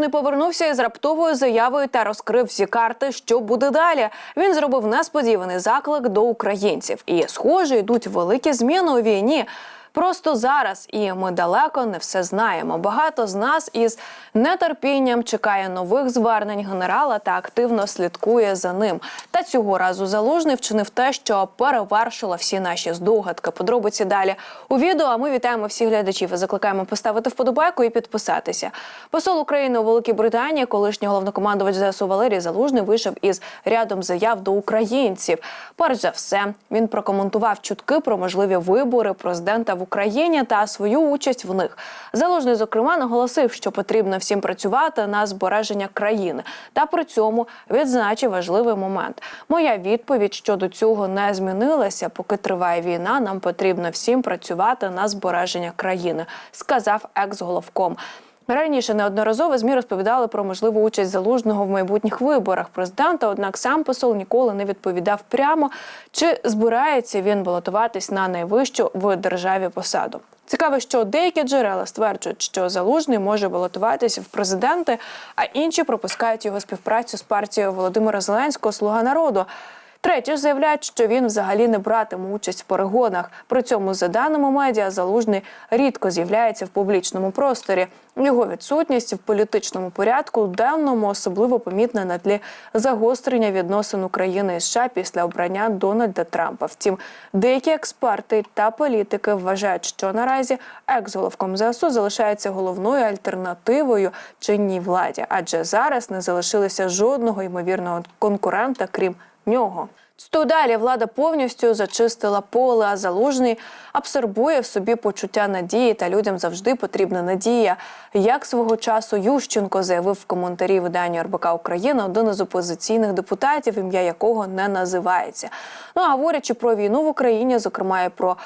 Залужний повернувся із раптовою заявою та розкрив всі карти, що буде далі. Він зробив несподіваний заклик до українців. І, схоже, йдуть великі зміни у війні. Просто зараз, і ми далеко не все знаємо. Багато з нас із нетерпінням чекає нових звернень генерала та активно слідкує за ним. Та цього разу залужний вчинив те, що перевершило всі наші здогадки. Подробиці далі у відео. А ми вітаємо всіх глядачів і закликаємо поставити вподобайку і підписатися. Посол України у Великій Британії, колишній головнокомандувач ЗСУ Валерій Залужний, вийшов із рядом заяв до українців. Перш за все, він прокоментував чутки про можливі вибори президента в Україні та свою участь в них. Залужний, зокрема, наголосив, що потрібно всім працювати на збереження країни, та при цьому відзначив важливий момент. Моя відповідь щодо цього не змінилася. Поки триває війна, нам потрібно всім працювати на збереження країни, сказав екс-головком. Раніше неодноразово змі розповідали про можливу участь залужного в майбутніх виборах президента. Однак сам посол ніколи не відповідав прямо, чи збирається він балотуватись на найвищу в державі посаду. Цікаво, що деякі джерела стверджують, що залужний може балотуватися в президенти, а інші пропускають його співпрацю з партією Володимира Зеленського Слуга народу. Треті ж заявляють, що він взагалі не братиме участь в перегонах. При цьому, за даними медіа, залужний рідко з'являється в публічному просторі. Його відсутність в політичному порядку денному особливо помітна на тлі загострення відносин України і США після обрання Дональда Трампа. Втім, деякі експерти та політики вважають, що наразі екс-головком ЗСУ залишається головною альтернативою чинній владі, адже зараз не залишилося жодного ймовірного конкурента, крім нього. То далі влада повністю зачистила поле, а залужний абсорбує в собі почуття надії, та людям завжди потрібна надія. Як свого часу Ющенко заявив в коментарі виданню РБК Україна, один із опозиційних депутатів, ім'я якого не називається. Ну а говорячи про війну в Україні, зокрема і про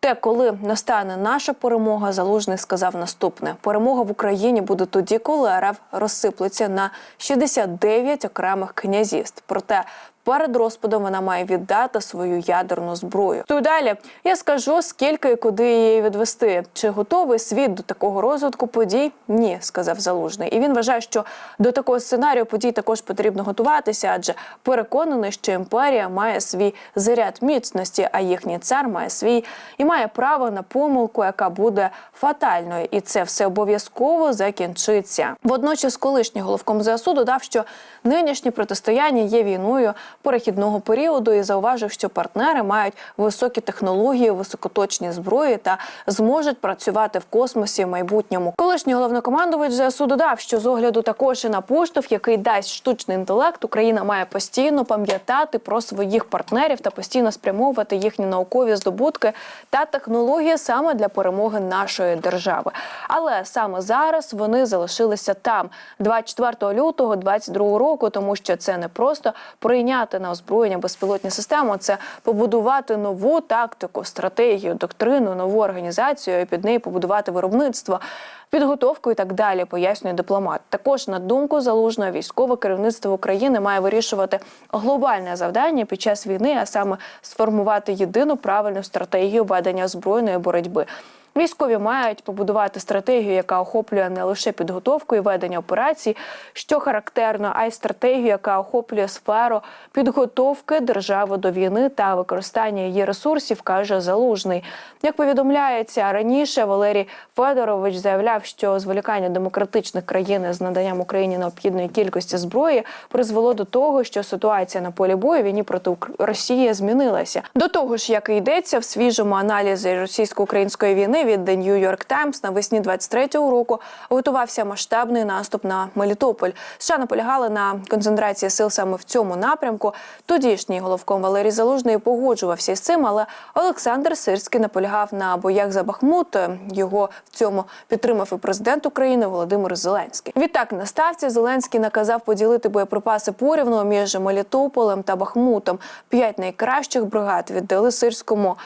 те, коли настане наша перемога, залужний сказав наступне: перемога в Україні буде тоді, коли РФ розсиплеться на 69 окремих князівств. Проте перед розпадом вона має віддати свою ядерну зброю. То далі я скажу, скільки і куди її відвести. Чи готовий світ до такого розвитку подій? Ні, сказав залужний. І він вважає, що до такого сценарію подій також потрібно готуватися, адже переконаний, що імперія має свій заряд міцності, а їхній цар має свій і має право на помилку, яка буде фатальною, і це все обов'язково закінчиться. Водночас, колишній головком ЗСУ додав, що нинішнє протистояння є війною перехідного періоду і зауважив, що партнери мають високі технології, високоточні зброї та зможуть працювати в космосі в майбутньому. Колишній головнокомандувач ЗСУ додав, що з огляду також і на поштовх, який дасть штучний інтелект, Україна має постійно пам'ятати про своїх партнерів та постійно спрямовувати їхні наукові здобутки та технології саме для перемоги нашої держави. Але саме зараз вони залишилися там 24 лютого 22 року, тому що це не просто прийняти на озброєння безпілотні системи, це побудувати нову тактику, стратегію, доктрину, нову організацію і під неї побудувати виробництво. Підготовку і так далі пояснює дипломат. Також на думку залужного військове керівництво України має вирішувати глобальне завдання під час війни, а саме сформувати єдину правильну стратегію ведення збройної боротьби. Військові мають побудувати стратегію, яка охоплює не лише підготовку і ведення операцій, що характерно, а й стратегію, яка охоплює сферу підготовки держави до війни та використання її ресурсів, каже залужний. Як повідомляється раніше, Валерій Федорович заявляв, що зволікання демократичних країн з наданням Україні необхідної кількості зброї призвело до того, що ситуація на полі бою війні проти Росії змінилася. До того ж, як і йдеться в свіжому аналізі російсько-української війни від The New York Times навесні 23-го року готувався масштабний наступ на Мелітополь. США наполягали на концентрації сил саме в цьому напрямку. Тодішній головком Валерій Залужний погоджувався з цим, але Олександр Сирський наполягав на боях за Бахмут. Його в цьому підтримав і президент України Володимир Зеленський. Відтак на ставці Зеленський наказав поділити боєприпаси порівну між Мелітополем та Бахмутом. П'ять найкращих бригад віддали сирському.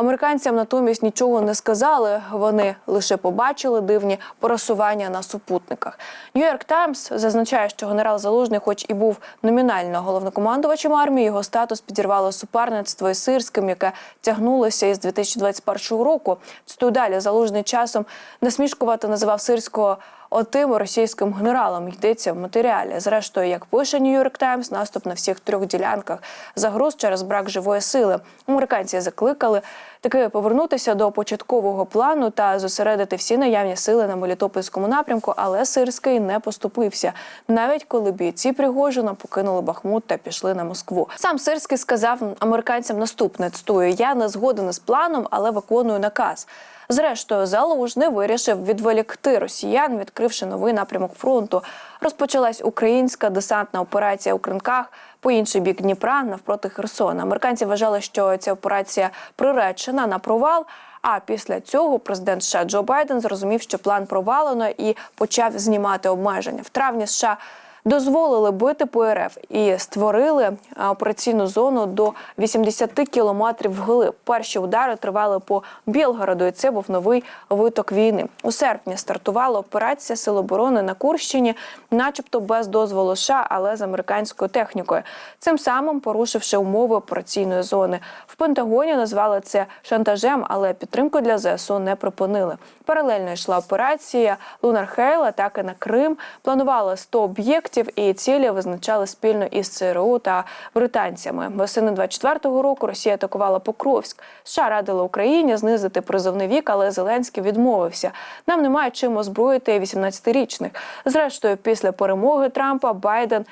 Американцям натомість нічого не сказали. Вони лише побачили дивні просування на супутниках. Нью-Йорк Таймс зазначає, що генерал Залужний, хоч і був номінально головнокомандувачем армії, його статус підірвало суперництво із сирським, яке тягнулося із 2021 року. Цитую далі залужний часом насмішкувати називав сирського отим російським генералам йдеться в матеріалі. Зрештою, як пише Нью-Йорк Таймс, наступ на всіх трьох ділянках загроз через брак живої сили. Американці закликали таки повернутися до початкового плану та зосередити всі наявні сили на Мелітопольському напрямку, але Сирський не поступився, навіть коли бійці Пригожина покинули Бахмут та пішли на Москву. Сам Сирський сказав американцям наступне: цитую, я не згоден із планом, але виконую наказ. Зрештою, Залужний вирішив відволікти росіян, відкривши новий напрямок фронту. Розпочалась українська десантна операція у Кринках по інший бік Дніпра навпроти Херсона. Американці вважали, що ця операція приречена на провал. А після цього президент США Джо Байден зрозумів, що план провалено і почав знімати обмеження. В травні США дозволили бити по РФ і створили операційну зону до 80 кілометрів вглиб. Перші удари тривали по Білгороду, і це був новий виток війни. У серпні стартувала операція Сил оборони на Курщині, начебто без дозволу США, але з американською технікою. Цим самим порушивши умови операційної зони. В Пентагоні назвали це шантажем, але підтримку для ЗСУ не припинили. Паралельно йшла операція Лунар Хейл, атаки на Крим. Планували 100 об'єктів і цілі визначали спільно із ЦРУ та британцями. Восени 24-го року Росія атакувала Покровськ. США радила Україні знизити призовний вік, але Зеленський відмовився. Нам немає чим озброїти 18-річних. Зрештою, після перемоги Трампа Байден.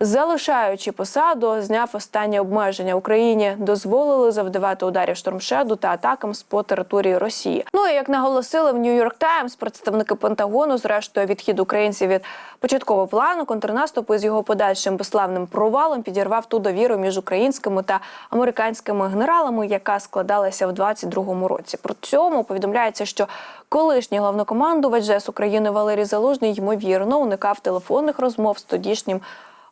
Залишаючи посаду, зняв останні обмеження Україні, дозволили завдавати ударів штормшеду та атакам з по території Росії. Ну і як наголосили в Нью-Йорк Таймс, представники Пентагону, зрештою відхід українців від початкового плану контрнаступу з його подальшим безславним провалом підірвав ту довіру між українськими та американськими генералами, яка складалася в 22-му році. Про цьому повідомляється, що колишній головнокомандувач ЖЕС України Валерій Залужний ймовірно уникав телефонних розмов з тодішнім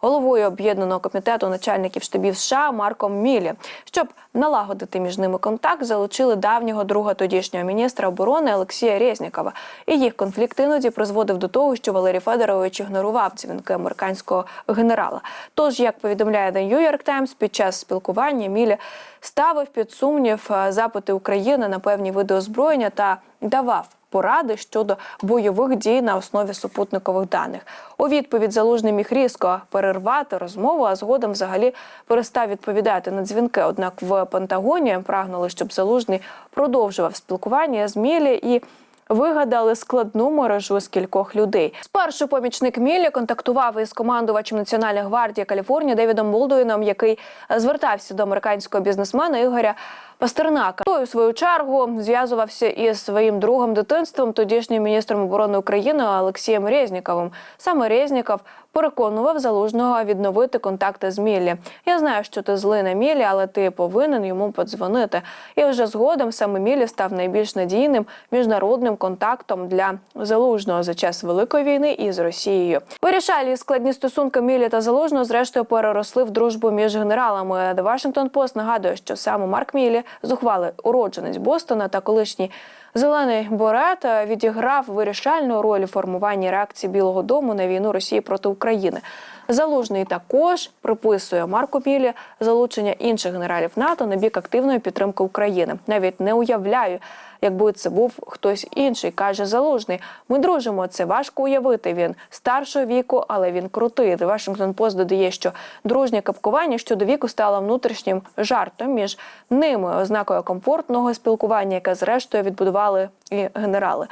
головою об'єднаного комітету начальників штабів США Марком Мілі. Щоб налагодити між ними контакт, залучили давнього друга тодішнього міністра оборони Олексія Резнікова. І їх конфлікт іноді призводив до того, що Валерій Федорович ігнорував дзвінки американського генерала. Тож, як повідомляє The New York Times, під час спілкування Мілі ставив під сумнів е, запити України на певні види озброєння та давав поради щодо бойових дій на основі супутникових даних. У відповідь залужний міг різко перервати розмову, а згодом взагалі перестав відповідати на дзвінки. Однак в Пентагоні прагнули, щоб залужний продовжував спілкування з Мілі і. Вигадали складну мережу з кількох людей. Спершу помічник Міллі контактував із командувачем Національної гвардії Каліфорнії Девідом Болдуїном, який звертався до американського бізнесмена Ігоря Пастернака. Той у свою чергу зв'язувався із своїм другом дитинством, тодішнім міністром оборони України Олексієм Резніковим. Саме Резніков переконував залужного відновити контакти з Міллі. Я знаю, що ти злий на Міллі, але ти повинен йому подзвонити. І вже згодом саме Міллі став найбільш надійним міжнародним контактом для залужного за час великої війни із Росією. Вирішальні складні стосунки Міллі та залужного зрештою переросли в дружбу між генералами. The Washington Post нагадує, що саме Марк Міллі, зухвалий уродженець Бостона та колишній Зелений Борет відіграв вирішальну роль у формуванні реакції Білого Дому на війну Росії проти України. Залужний також приписує Марку Мілі залучення інших генералів НАТО на бік активної підтримки України. Навіть не уявляю, якби це був хтось інший, каже Залужний. Ми дружимо. Це важко уявити. Він старшого віку, але він крутий. Washington Post додає, що дружнє капкування щодо віку стало внутрішнім жартом між ними, ознакою комфортного спілкування, яке зрештою відбудували і генерали.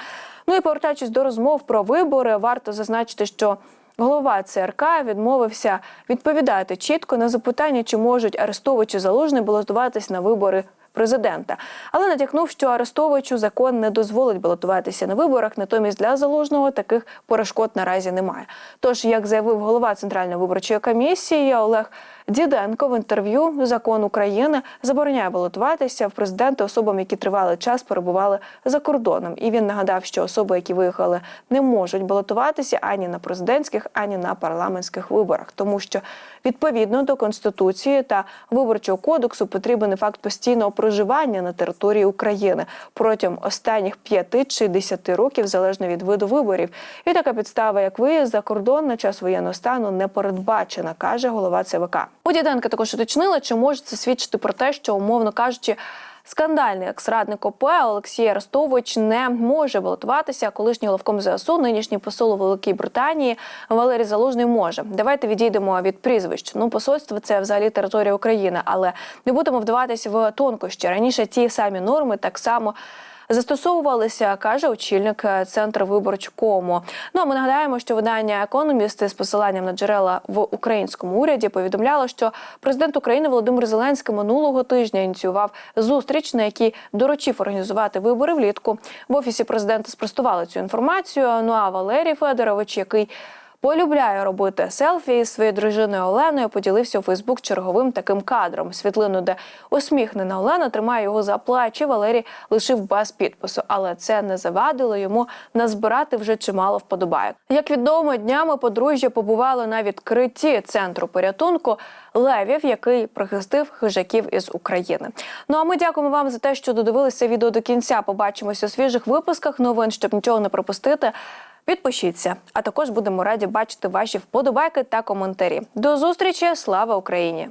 Ну і повертаючись до розмов про вибори, варто зазначити, що. Голова ЦРК відмовився відповідати чітко на запитання, чи можуть арестовувачі залужний балотуватись на вибори президента, але натякнув, що арестовувачу закон не дозволить балотуватися на виборах. Натомість для залужного таких перешкод наразі немає. Тож, як заявив голова центральної виборчої комісії Олег Діденко в інтерв'ю закон України забороняє балотуватися в президенти особам, які тривалий час перебували за кордоном. І він нагадав, що особи, які виїхали, не можуть балотуватися ані на президентських, ані на парламентських виборах, тому що відповідно до конституції та виборчого кодексу потрібен факт постійного проживання на території України протягом останніх п'яти чи десяти років, залежно від виду виборів. І така підстава, як виїзд за кордон на час воєнного стану, не передбачена, каже голова ЦВК. У Діденка також уточнила, чи може це свідчити про те, що умовно кажучи. Скандальний екс-радник ОП Олексій Арестович не може балотуватися. Колишній головком ЗСУ, нинішній посол у Великій Британії Валерій Залужний може. Давайте відійдемо від прізвищ. Ну, посольство це взагалі територія України, але не будемо вдаватися в тонкощі. Раніше ті самі норми так само. Застосовувалися, каже очільник е, центру виборчкому. Ну а ми нагадаємо, що видання економісти з посиланням на джерела в українському уряді повідомляло, що президент України Володимир Зеленський минулого тижня ініціював зустріч, на якій доручив організувати вибори влітку. В офісі президента спростували цю інформацію. Ну а Валерій Федорович, який Полюбляє робити селфі із своєю дружиною Оленою. Поділився у Фейсбук черговим таким кадром. Світлину, де усміхнена Олена тримає його за плечі. Валерій лишив без підпису, але це не завадило йому назбирати вже чимало вподобайок. Як відомо, днями подружжя побували на відкритті центру порятунку левів, який прихистив хижаків із України. Ну а ми дякуємо вам за те, що додивилися відео до кінця. Побачимося у свіжих випусках новин, щоб нічого не пропустити. Підпишіться, а також будемо раді бачити ваші вподобайки та коментарі. До зустрічі! Слава Україні!